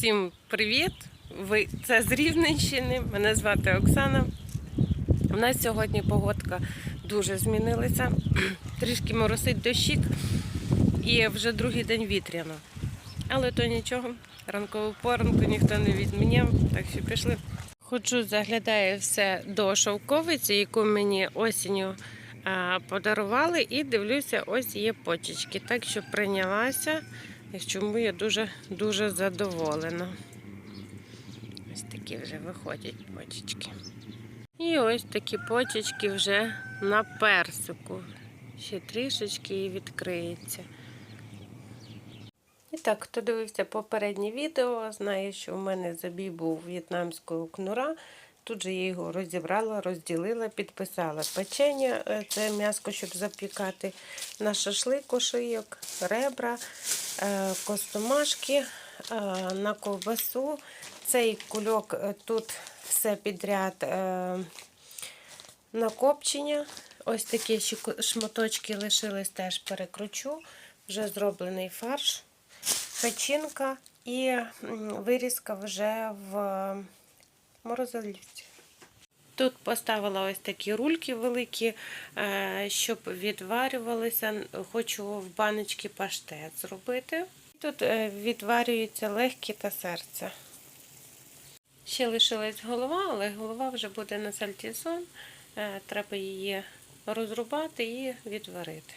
Всім привіт! Ви це з Рівненщини. Мене звати Оксана. У нас сьогодні погодка дуже змінилася. Трішки моросить дощик і вже другий день вітряно. Але то нічого, ранкову поранку ніхто не відміняв, так що пішли. Ходжу, заглядаю все до шовковиці, яку мені осінню подарували, і дивлюся, ось є почечки. Так що прийнялася, і чому я дуже дуже задоволена. Ось такі вже виходять почечки. І ось такі почечки вже на персику. Ще трішечки і відкриється. І так, хто дивився попереднє відео, знає, що в мене забій був в'єтнамського кнура. Тут же я його розібрала, розділила, підписала печення, е, це м'яско, щоб запікати на шашлик, ошийок, ребра, е, костомашки, е, на ковбасу. Цей кульок тут все підряд на копчення. Ось такі шматочки лишились, теж перекручу. Вже зроблений фарш, печінка і вирізка вже в морозилівці. Тут поставила ось такі рульки великі, е, щоб відварювалися. Хочу в баночки паштет зробити. Тут е, відварюється легкі та серце. Ще лишилась голова, але голова вже буде на сальтісон. Е, Треба її розрубати і відварити.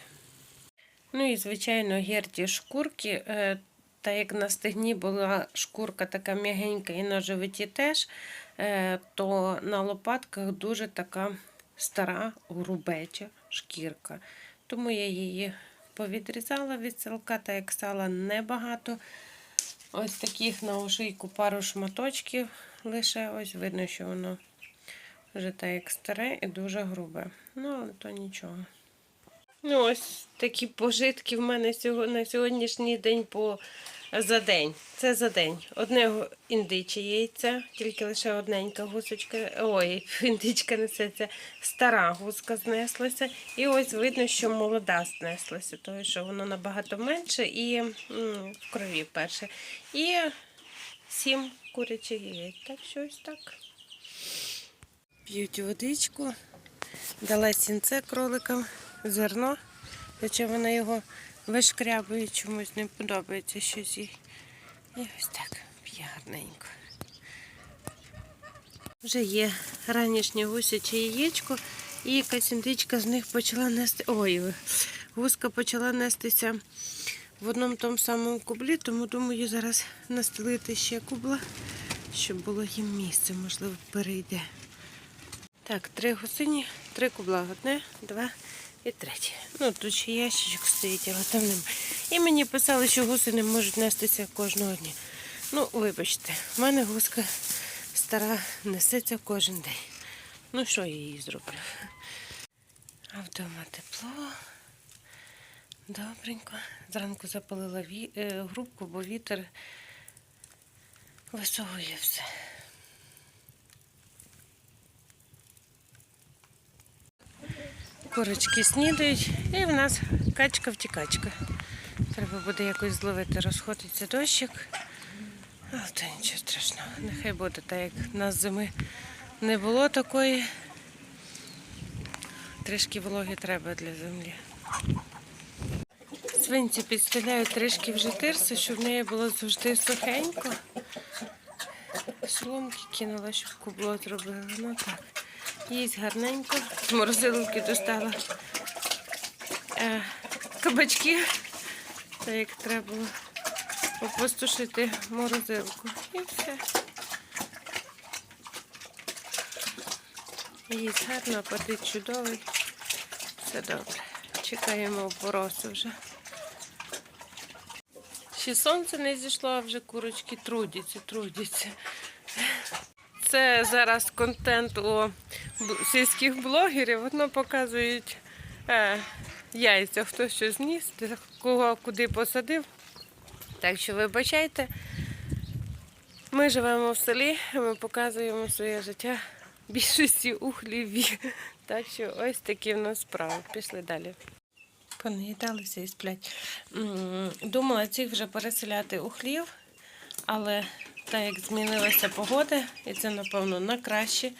Ну і, звичайно, герді шкурки. Та як на стегні була шкурка така м'ягенька і на животі теж, то на лопатках дуже така стара грубеча шкірка. Тому я її повідрізала від селка, та як сала небагато. Ось таких на ошийку пару шматочків лише ось видно, що воно вже так як старе і дуже грубе. Ну, але то нічого. Ну, ось такі пожитки в мене на сьогоднішній день по за день. Це за день. Одне індиче яйця, тільки лише одненька гусочка. Ой, індичка несеться, стара гуска знеслася. І ось видно, що молода знеслася, тому що воно набагато менше і в крові перше. І сім курячих яєць. Так що ось так. П'ють водичку. Дала сінце кроликам, зерно. Хоча вона його вишкрябує, чомусь не подобається щось їй. І ось так п'є. Вже є ранішнє гусяче яєчко, і якась індичка з них почала нести. Ой, гуска почала нестися в одному тому самому кублі, тому думаю, зараз настелити ще кубла, щоб було їм місце, можливо, перейде. Так, три гусині, три кубла. Одне, два і третє. Ну, тут ще ящичок стоїть, але там немає. І мені писали, що гуси не можуть нестися кожного дня. Ну, вибачте, в мене гуска стара несеться кожен день. Ну, що я їй зроблю? А вдома тепло. Добренько. Зранку запалила е, грубку, бо вітер висовує все. Курочки снідають, і в нас качка-втікачка. Треба буде якось зловити, розходиться дощик. Але то нічого страшного. Нехай буде так, як на зими не було такої. Трішки вологи треба для землі. Свинці підстеляють трішки вже тирси, щоб в неї було завжди сухенько. Соломки кинула, щоб кубло зробила. Ну так. Їсть гарненько. Морозилки достала е, кабачки, так як треба було опустошити морозилку. І все. Їсть гарно, апетит чудовий. Все добре. Чекаємо опоросу вже. Ще сонце не зійшло, а вже курочки трудяться, трудяться. Це зараз контент у сільських блогерів. Воно показують е, яйця, хто що зніс, кого куди посадив. Так що вибачайте. Ми живемо в селі, ми показуємо своє життя більшості у хліві. Так що ось такі в нас справи. Пішли далі. Понаїдалися і сплять. Думала цих вже переселяти у хлів, але Так як змінилася погода, і це, напевно, на краще,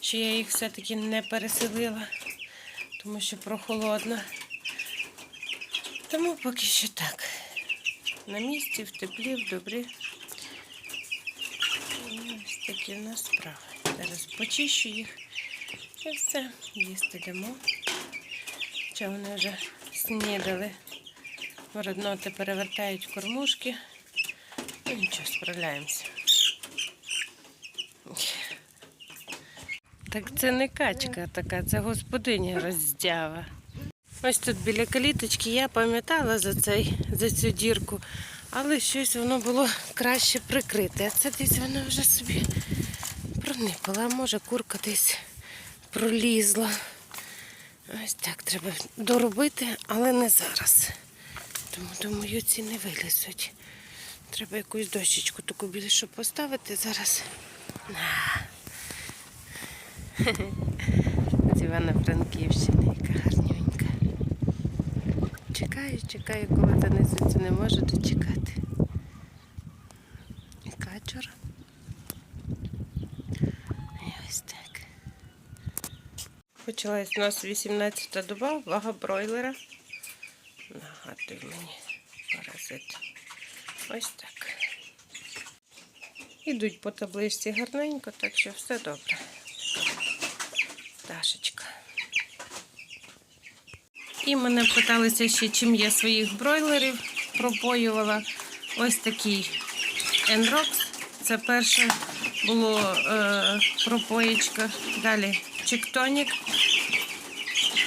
що я їх все-таки не переселила, тому що прохолодно. Тому поки що так. На місці, в теплі, в добрі. І ось такі в нас справи. Зараз почищу їх і все, їсти дамо. Хоча вони вже снідали. Родноти перевертають кормушки. Ну нічого, справляємося. Так це не качка така, це господиня роздява. Ось тут біля каліточки я пам'ятала за за цю дірку, але щось воно було краще прикрите. А це десь воно вже собі проникла, а може курка десь пролізла. Ось так треба доробити, але не зараз. Тому думаю, ці не вилізуть. Треба якусь дощечку таку більшу поставити зараз. З Івано-Франківщини, яка гарненька. Чекаю, чекаю, коли занесуться, не можу дочекати. І качур. І ось так. Почалась у нас 18-та доба, вага бройлера. Нагадуй мені паразит. Ось так. Ідуть по табличці гарненько, так що все добре. Дашечка. І мене питалися ще, чим я своїх бройлерів пропоювала. Ось такий Enrox. Це перше було е, пропоєчка. Далі Чектонік.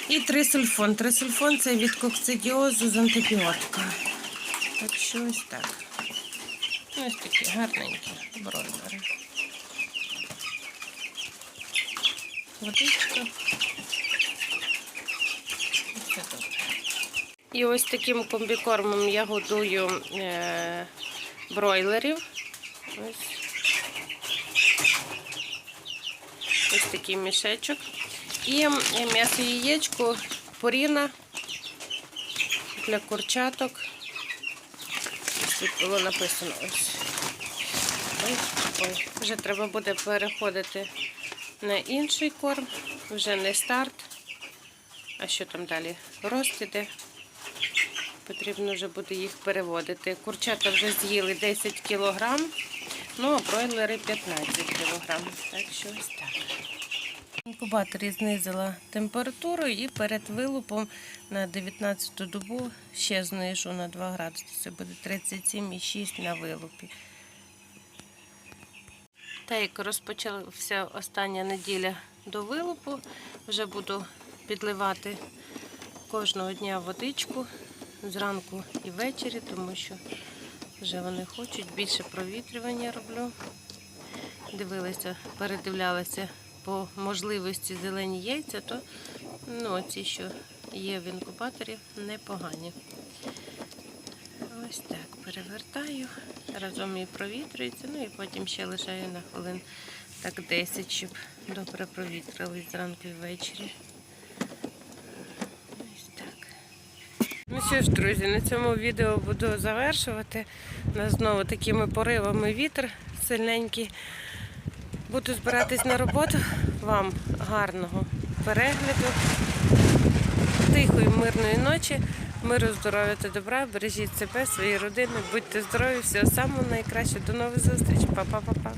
І трисульфон. Трисульфон це від кокцидіозу з антибіотика. Так що ось так. Ось такі гарненькі бройлери. Водичка. Все добре. І ось таким комбікормом я годую е, бройлерів. Ось. Ось такий мішечок. І м'ясо яєчко, поріна для курчаток. Тут було написано ось. Ой, ой. Вже треба буде переходити на інший корм, вже не старт. А що там далі? Рост іде. Потрібно вже буде їх переводити. Курчата вже з'їли 10 кілограм, ну а бройлери 15 кілограм. Так що ось так. В інкубаторі знизила температуру і перед вилупом на 19 добу ще знижу на 2 градуси. Це буде 37,6 на вилупі. Так як розпочалася остання неділя до вилупу, вже буду підливати кожного дня водичку зранку і ввечері, тому що вже вони хочуть. Більше провітрювання роблю. Дивилася, передивлялася по можливості зелені яйця, то ну, ці, що є в інкубаторі, непогані. Ось так перевертаю, разом і провітрюється, ну і потім ще лишаю на хвилин так 10, щоб добре провітрились зранку і ввечері. Ну що ж, друзі, на цьому відео буду завершувати. У нас знову такими поривами вітер сильненький. Буду збиратись на роботу. Вам гарного перегляду, тихої, мирної ночі, миру, здоров'я та добра. Бережіть себе, свої родини, будьте здорові, всього самого найкращого. До нових зустрічей. Па-па-па-па.